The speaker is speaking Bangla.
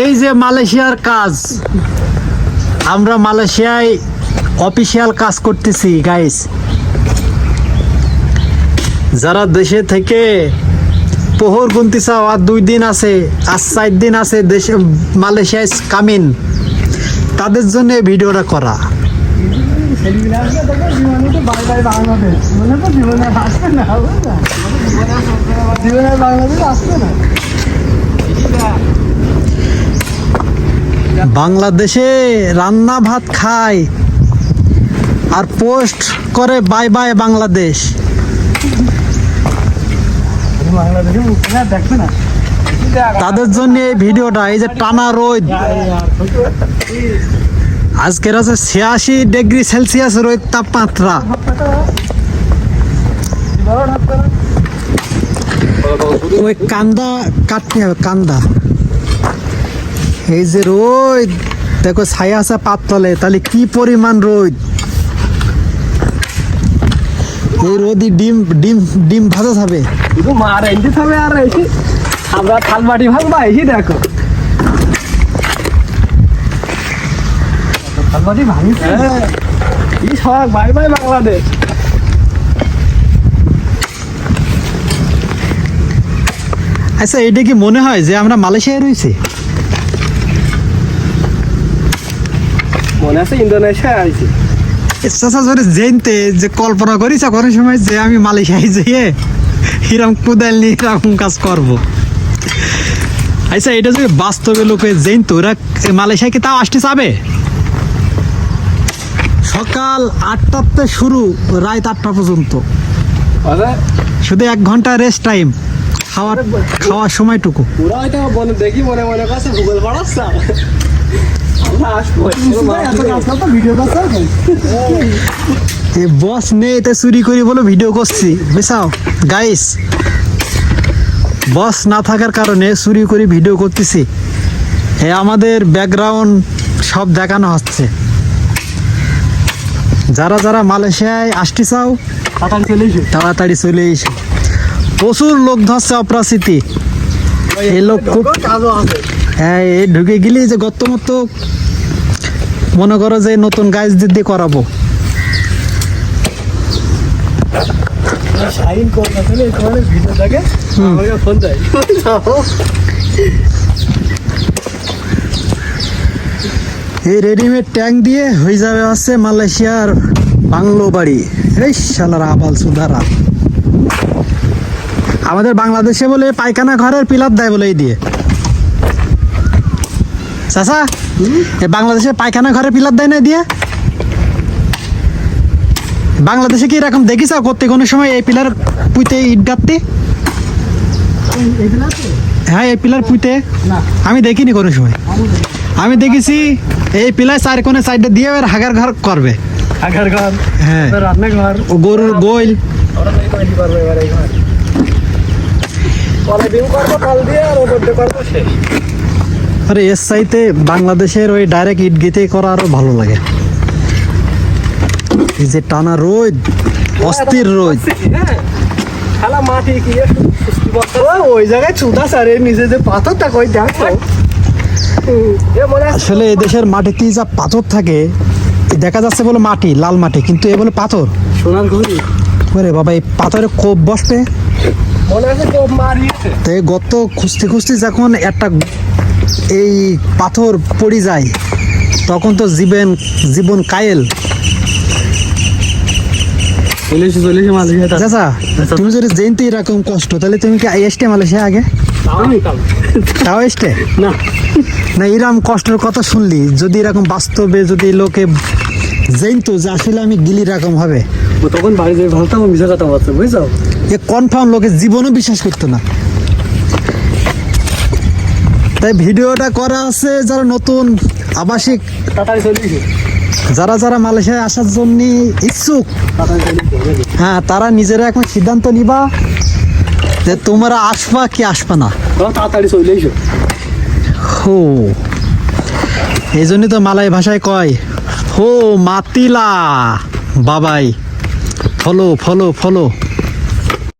এই যে মালয়েশিয়ার কাজ, আমরা মালয়েশিয়ায় অফিসিয়াল কাজ করতেছি গাইস যারা দেশে থেকে পোহর গুনতে চাও আর দুই দিন আছে, আর চার দিন আছে দেশে, মালয়েশিয়ায় কামিন, তাদের জন্য ভিডিওটা করা। বাংলাদেশে রান্না ভাত খায় আর পোস্ট করে বাই বাই বাংলাদেশ। তাদের জন্য এই ভিডিওটা, এই যে টানা রোদ। আজকের আছে ছিয়াশি ডিগ্রি সেলসিয়াস রোদ তাপমাত্রা। ওই কান্দা কাটতে হবে, কান্দা। এই যে রোদ দেখো ছায়া আছে পাততলে তাহলে কি পরিমাণ রোদ? এই রোদি ডিম ডিম ডিম ভাজা এনতে থাকবে আর এসে আমরা থাল বাটি ভাঙবা এসে দেখো। থাল বাটি ভাঙি হ্যাঁ। কি শখ বাই বাই বাংলাদেশ। আচ্ছা এটা কি মনে হয় যে আমরা মালয়েশিয়ায় রয়েছি? মনে আছে ইন্দোনেশিয়া আইছি। চাচা যদি জেনতে যে কল্পনা করি কোনো সময় যে আমি মালয়েশিয়ায় যেয়ে হিরাম কুদাল নিয়ে এরকম কাজ করব। আচ্ছা এটা যদি বাস্তবে লোকে জেনতো ওরা মালয়েশিয়ায় কি তাও আসতে চাবে? সকাল আটটাতে শুরু রাত আটটা পর্যন্ত। শুধু এক ঘণ্টা রেস্ট টাইম খাওয়ার খাওয়ার সময়টুকু। হয়তো দেখি মনে মনে কাছে গুগল পড়াচ্ছা। বস নেই তে চুরি করি বলে ভিডিও করছি। বুঝছাও গাইস বস না থাকার কারণে চুরি করে ভিডিও করতেছি। এ আমাদের ব্যাকগ্রাউন্ড সব দেখানো হচ্ছে। যারা যারা মালয়েশিয়ায় আসতে চাও, তাড়াতাড়ি চলে এসো। প্রচুর লোক ধরছে অপরাশিতি এই লোক খুব হ্যাঁ এই ঢুকে গেলে যে গত মতো মনে করো যে নতুন গাছ দিদি করাবো। দেয়। এই রেডিমেড ট্যাঙ্ক দিয়ে হয়ে যাবে হচ্ছে মালয়েশিয়ার বাংলো বাড়ি। এই শালার আবাল সুদারা আমাদের বাংলাদেশে বলে পায়খানা ঘরের পিলার দেয় বলে এই দিয়ে। চাচা এ বাংলাদেশে পায়খানা ঘরে পিলার দেয় না দিয়ে? বাংলাদেশে কি এরকম দেখিস করতে কোনো সময় এই পিলার পুঁতে ইট গাঁততে হ্যাঁ এই পিলার পুঁতে আমি দেখিনি কোনো সময়। আমি দেখেছি এই পিলার চার কোণে সাইডে দিয়ে এবার হাগার ঘর করবে। আগার ঘর হ্যাঁ। রান্নাঘর ও গরুর ঘর কলে ডিম করব কল দিয়ে আর ওপর দিয়ে করব শেষ। আরে এর চাইতে বাংলাদেশের ওই ডাইরেক্ট ইট গেতে করা আরও ভালো লাগে। এই যে টানা রোদ অস্থির রোদ। হ্যাঁ ওই জায়গায় চুদা স্যারের নিচে যে পাথরটা কই দেখো। এ আসলে এই দেশের মাটিতে যা পাথর থাকে দেখা যাচ্ছে বলে মাটি লাল মাটি কিন্তু এ বলে পাথর। সোনার ঘড়ি। ওরে বাবা এই পাথরে কোপ বসবে? মনে আছে কোপ মারিয়েছে? তো এই গত খুঁজতে খুঁজতে যখন একটা এই পাথর পড়ে যায় তখন তো জীবন জীবন কায়েল। মালিক চাচা তুমি যদি জেনতে এরকম কষ্ট তাহলে তুমি কি এসটে মালয়েশিয়া আগে? তাও এসটে না। না এরকম কষ্টের কথা শুনলি যদি এরকম বাস্তবে যদি লোকে জেনতো যে আসলে আমি গিলি রকম হবে। তখন বাড়ি যাই ভাবতাম মিশা কথা বলছে বুঝছ? এ কনফার্ম লোকে জীবনও বিশ্বাস করতো না। তাই ভিডিওটা করা আছে যারা নতুন, আবাসিক, যারা যারা মালয়েশিয়ায় আসার জন্য ইচ্ছুক হ্যাঁ তারা নিজেরা এখন সিদ্ধান্ত নিবা যে তোমরা আসবা কি আসবা না। তাড়াতাড়ি হো, এই জন্যই তো মালাই ভাষায় কয়, হো, মাতিলা, বাবাই, ফলো ফলো ফলো।